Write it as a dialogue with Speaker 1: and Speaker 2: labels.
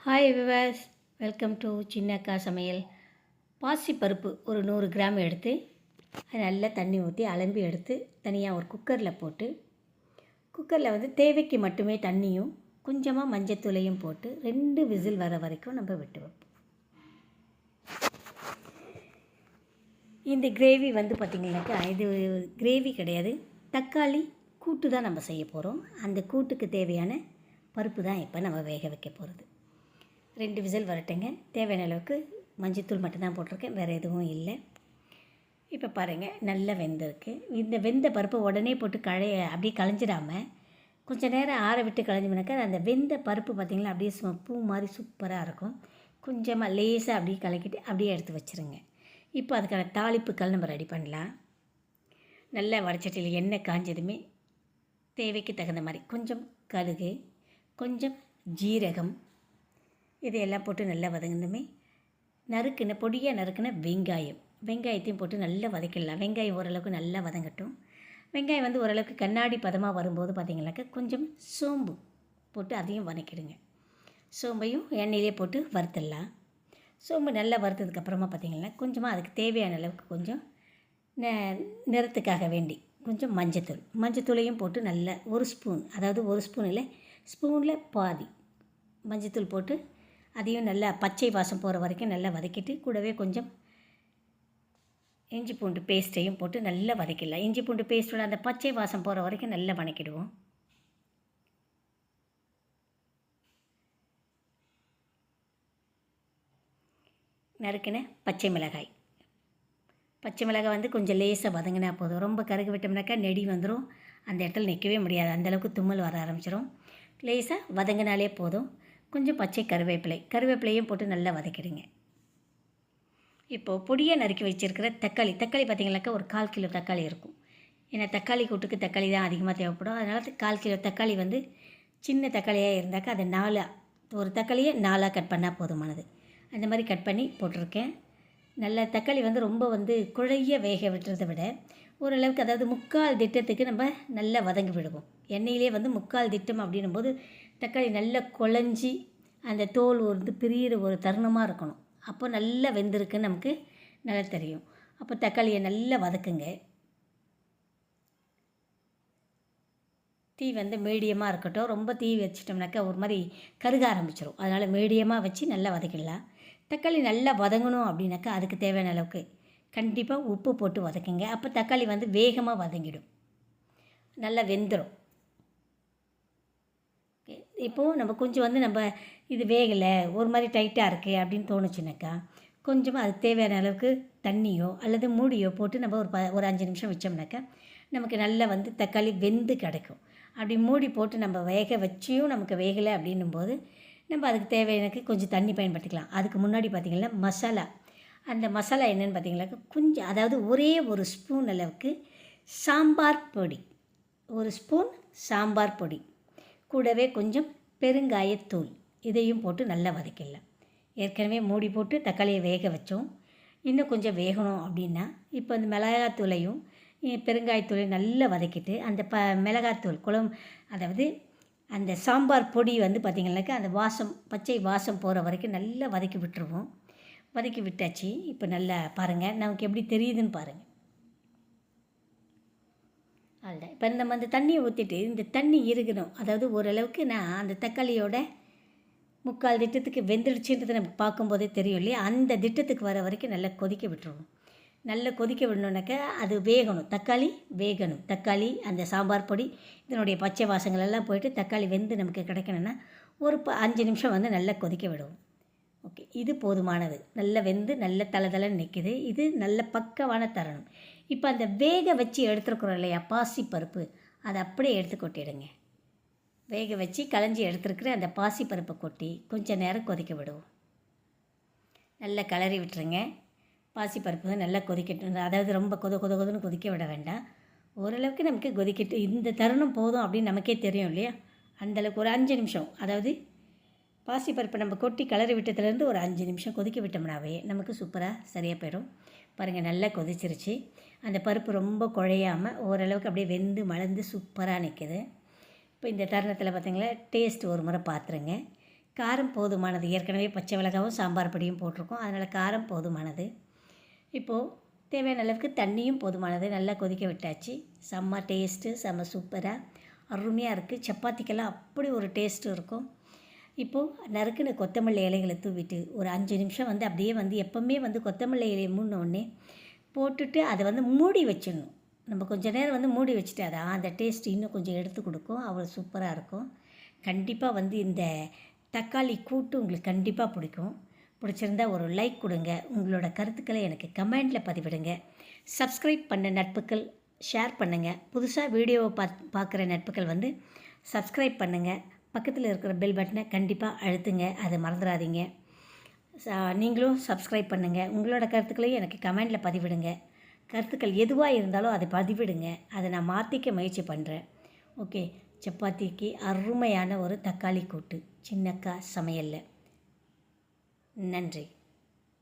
Speaker 1: Hi விவாஸ் welcome to சின்னக்கா சமையல் பாசி பருப்பு ஒரு நூறு கிராம் எடுத்து அது நல்லா தண்ணி ஊற்றி அலம்பி எடுத்து தனியாக ஒரு குக்கரில் போட்டு குக்கரில் வந்து தேவைக்கு மட்டுமே தண்ணியும் கொஞ்சமாக மஞ்சத்தூளையும் போட்டு ரெண்டு விசில் வர வரைக்கும் நம்ம விட்டு வைப்போம். இந்த கிரேவி வந்து பார்த்திங்கனாக்கா இது கிரேவி கிடையாது. தக்காளி கூட்டு தான் நம்ம செய்ய போகிறோம் அந்த கூட்டுக்கு தேவையான பருப்பு தான் இப்போ நம்ம வேக வைக்க போகிறது ரெண்டு விசில் வரட்டுங்க. தேவையான அளவுக்கு மஞ்சத்தூள் மட்டும்தான் போட்டிருக்கேன். வேறு எதுவும் இல்லை. இப்போ பாருங்கள் நல்லா வெந்திருக்கு. இந்த வெந்த பருப்பை உடனே போட்டு கழைய அப்படியே களைஞ்சிடாமல் கொஞ்சம் நேரம் ஆற விட்டு களைஞ்சோம்னாக்கா அந்த வெந்த பருப்பு பார்த்திங்களா அப்படியே சு பூ மாதிரி சூப்பராக இருக்கும். கொஞ்சமாக லேசாக அப்படியே கலக்கிட்டு அப்படியே எடுத்து வச்சுருங்க. இப்போ அதுக்கான தாளிப்புக்கள் நம்ம ரெடி பண்ணலாம். நல்லா வடச்சட்டியில் எண்ணெய் காஞ்சதுமே தேவைக்கு தகுந்த மாதிரி கொஞ்சம் கடுகு கொஞ்சம் ஜீரகம் இதையெல்லாம் போட்டு நல்லா வதங்கினதுமே நறுக்கின பொடியாக நறுக்கின வெங்காயம். வெங்காயத்தையும் போட்டு நல்லா வதக்கிடலாம். வெங்காயம் ஓரளவுக்கு நல்லா வதங்கட்டும். வெங்காயம் வந்து ஓரளவுக்கு கண்ணாடி பதமாக வரும்போது பார்த்திங்கனாக்கா கொஞ்சம் சோம்பு போட்டு அதையும் வதக்கிடுங்க. சோம்பையும் எண்ணெயிலே போட்டு வறுத்துடலாம். சோம்பு நல்லா வறுத்ததுக்கப்புறமா பார்த்திங்கன்னா கொஞ்சமாக அதுக்கு தேவையான அளவுக்கு கொஞ்சம் ந நிறத்துக்காக வேண்டி கொஞ்சம் மஞ்சத்தூள். மஞ்சத்தூளையும் போட்டு நல்லா ஒரு ஸ்பூன் அதாவது ஒரு ஸ்பூன் இல்லை ஸ்பூனில் பாதி மஞ்சத்தூள் போட்டு அதையும் நல்லா பச்சை வாசம் போகிற வரைக்கும் நல்லா வதக்கிட்டு கூடவே கொஞ்சம் இஞ்சி பூண்டு பேஸ்ட்டையும் போட்டு நல்லா வதக்கிடலாம். இஞ்சி பூண்டு பேஸ்ட்டோட அந்த பச்சை வாசம் போகிற வரைக்கும் நல்லா வதக்கிடுவோம் நறுக்கின பச்சை மிளகாய். பச்சை மிளகாய் வந்து கொஞ்சம் லேசாக வதங்கினா போதும். ரொம்ப கருகு விட்டோம்னாக்கா நெடி வந்துடும் அந்த இடத்துல நிற்கவே முடியாது. அந்தளவுக்கு தும்மல் வர ஆரம்பிச்சிடும் லேசாக வதங்கினாலே போதும். கொஞ்சம் பச்சை கருவேப்பிலை. கருவேப்பிலையும் போட்டு நல்லா வதக்கிடுங்க. இப்போது பொடியாக நறுக்கி வச்சுருக்கிற தக்காளி. தக்காளி பார்த்திங்கனாக்கா ஒரு கால் கிலோ தக்காளி இருக்கும். ஏன்னா தக்காளி கூட்டுக்கு தக்காளி தான் அதிகமாக தேவைப்படும். அதனால் கால் கிலோ தக்காளி வந்து சின்ன தக்காளியாக இருந்தாக்கா அதை நாலாக ஒரு தக்காளியை நாலாக கட் பண்ணால் போதுமானது. அந்த மாதிரி கட் பண்ணி போட்டிருக்கேன். நல்ல தக்காளி வந்து ரொம்ப வந்து குழைய வேக விட்டுறதை விட ஓரளவுக்கு அதாவது முக்கால் திட்டத்துக்கு நம்ம நல்லா வதங்கி விடுவோம். எண்ணெயிலே வந்து முக்கால் திட்டம் அப்படின்னும் போது தக்காளி நல்லா குழஞ்சி அந்த தோல் வந்து பிரியிற ஒரு தருணமாக இருக்கணும். அப்போ நல்லா வெந்திருக்குன்னு நமக்கு நல்லா தெரியும். அப்போ தக்காளியை நல்லா வதக்குங்க. தீ வந்து மீடியமாக இருக்கட்டும் ரொம்ப தீ வச்சிட்டோம்னாக்கா ஒரு மாதிரி கருக ஆரம்பிச்சிடும் அதனால் மீடியமாக வச்சு நல்லா வதக்கிடலாம். தக்காளி நல்லா வதங்கணும் அப்படின்னாக்கா அதுக்கு தேவையான அளவுக்கு கண்டிப்பாக உப்பு போட்டு வதக்குங்க. அப்போ தக்காளி வந்து வேகமாக வதங்கிடும். நல்லா வெந்துடும் இப்போது நம்ம கொஞ்சம் வந்து நம்ம இது வேகலை ஒரு மாதிரி டைட்டாக இருக்குது அப்படின்னு தோணுச்சுனாக்கா கொஞ்சமாக அதுக்கு தேவையான அளவுக்கு தண்ணியோ அல்லது மூடியோ போட்டு நம்ம ஒரு ப ஒரு அஞ்சு நிமிஷம் வச்சோம்னாக்கா நமக்கு நல்லா வந்து தக்காளி வெந்து கிடைக்கும். அப்படி மூடி போட்டு நம்ம வேக வச்சியும் நமக்கு வேகலை அப்படின்னும் போது நம்ம அதுக்கு தேவையானக்கு கொஞ்சம் தண்ணி பயன்படுத்திக்கலாம். அதுக்கு முன்னாடி பார்த்திங்கன்னா மசாலா அந்த மசாலா என்னென்னு பார்த்தீங்கன்னாக்கா கொஞ்சம் அதாவது ஒரே ஒரு ஸ்பூன் அளவுக்கு சாம்பார் பொடி. ஒரு ஸ்பூன் சாம்பார் பொடி. கூடவே கொஞ்சம் பெருங்காயத்தூள். இதையும் போட்டு நல்லா வதக்கிடலாம். ஏற்கனவே மூடி போட்டு தக்காளியை வேக வச்சோம். இன்னும் கொஞ்சம் வேகணும் அப்படின்னா இப்போ அந்த மிளகாத்தூளையும் பெருங்காயத்தூளையும் நல்லா வதக்கிட்டு அந்த ப மிளகாத்தூள் குழம்பு அதாவது அந்த சாம்பார் பொடி வந்து பார்த்திங்கனாக்கா அந்த வாசம் பச்சை வாசம் போகிற வரைக்கும் நல்லா வதக்கி விட்டுருவோம். வதக்கி விட்டாச்சு. இப்போ நல்லா பாருங்கள் நமக்கு எப்படி தெரியுதுன்னு பாருங்கள் அதுதான் இப்போ நம்ம அந்த தண்ணியை ஊற்றிட்டு இந்த தண்ணி இருக்கணும். அதாவது ஓரளவுக்கு நான் அந்த தக்காளியோட முக்கால் திட்டத்துக்கு வெந்துடுச்சுன்றதை நம்ம பார்க்கும்போதே தெரியும் இல்லையா? அந்த திட்டத்துக்கு வர வரைக்கும் நல்லா கொதிக்க விட்டுருவோம். நல்லா கொதிக்க விடணுன்னாக்கா அது வேகணும். தக்காளி வேகணும். தக்காளி அந்த சாம்பார் பொடி இதனுடைய பச்சை வாசங்கள் எல்லாம் போயிட்டு தக்காளி வெந்து நமக்கு கிடைக்கணும்னா ஒரு ப அஞ்சு நிமிஷம் வந்து நல்லா கொதிக்க விடுவோம். ஓகே இது போதுமானது. நல்ல வெந்து நல்ல தலை நிற்கிது இது நல்ல பக்கவான தரணும். இப்போ அந்த வேக வச்சு எடுத்துருக்குறோம் இல்லையா பாசி பருப்பு அதை அப்படியே எடுத்து கொட்டிடுங்க. வேக வச்சு களைஞ்சி எடுத்துருக்குற அந்த பாசி பருப்பை கொட்டி கொஞ்சம் நேரம் கொதிக்க விடுவோம். நல்லா கிளறி விட்டுருங்க. பாசி பருப்பு நல்லா கொதிக்கட்டும். அதாவது ரொம்ப கொத கொத கொதன்னு கொதிக்க விட வேண்டாம். ஓரளவுக்கு நமக்கு கொதிக்கட்டு இந்த தருணம் போதும் அப்படின்னு நமக்கே தெரியும் இல்லையா? அந்தளவுக்கு ஒரு அஞ்சு நிமிஷம். அதாவது பாசி நம்ம கொட்டி கிளறி விட்டதுலேருந்து ஒரு அஞ்சு நிமிஷம் கொதிக்க விட்டோம்னாவே நமக்கு சூப்பராக சரியாக போயிடும். பாருங்கள் நல்லா கொதிச்சிருச்சு. அந்த பருப்பு ரொம்ப குழையாமல் ஓரளவுக்கு அப்படியே வெந்து மலர்ந்து சூப்பராக நிற்கிது இப்போ இந்த தருணத்தில் பார்த்திங்களா டேஸ்ட் ஒரு முறை பார்த்துருங்க காரம் போதுமானது. ஏற்கனவே பச்சை மிளகாவும் சாம்பார் பொடியும் போட்டிருக்கோம். அதனால் காரம் போதுமானது. இப்போது தேவையான அளவுக்கு தண்ணியும் போதுமானது. நல்லா கொதிக்க விட்டாச்சு. செம்ம டேஸ்ட்டு செம்ம சூப்பராக அருமையாக இருக்குது சப்பாத்திக்கெல்லாம் அப்படி ஒரு டேஸ்ட்டு இருக்கும். இப்போது நறுக்குன கொத்தமல்லி இலைகளை தூவிட்டு ஒரு அஞ்சு நிமிஷம் வந்து அப்படியே வந்து எப்போவுமே வந்து கொத்தமல்லி இலையை மூடினோடனே போட்டுட்டு அதை வந்து மூடி வச்சிடணும். நம்ம கொஞ்ச நேரம் வந்து மூடி வச்சுட்டு அதான் அந்த டேஸ்ட் இன்னும் கொஞ்சம் எடுத்து கொடுக்கும். அவ்வளோ சூப்பராக இருக்கும். கண்டிப்பாக வந்து இந்த தக்காளி கூட்டு உங்களுக்கு கண்டிப்பாக பிடிக்கும். பிடிச்சிருந்தா ஒரு லைக் கொடுங்க. உங்களோட கருத்துக்களை எனக்கு கமெண்டில் பதிவிடுங்க. சப்ஸ்கிரைப் பண்ண நட்புகள் ஷேர் பண்ணுங்கள் புதுசாக வீடியோவை பாத் பார்க்குற நட்புகள் வந்து சப்ஸ்கிரைப் பண்ணுங்கள் பக்கத்தில் இருக்கிற பெல் பட்டனை கண்டிப்பாக அழுத்துங்க. அதை மறந்துடாதீங்க நீங்களும் சப்ஸ்கிரைப் பண்ணுங்கள் உங்களோட கருத்துக்களையும் எனக்கு கமெண்டில் பதிவிடுங்க. கருத்துக்கள் எதுவாக இருந்தாலும் அதை பதிவிடுங்க. அதை நான் மாற்றிக்க முயற்சி பண்ணுறேன் ஓகே? சப்பாத்திக்கு அருமையான ஒரு தக்காளி கூட்டு. சின்னக்கா சமையலில். நன்றி.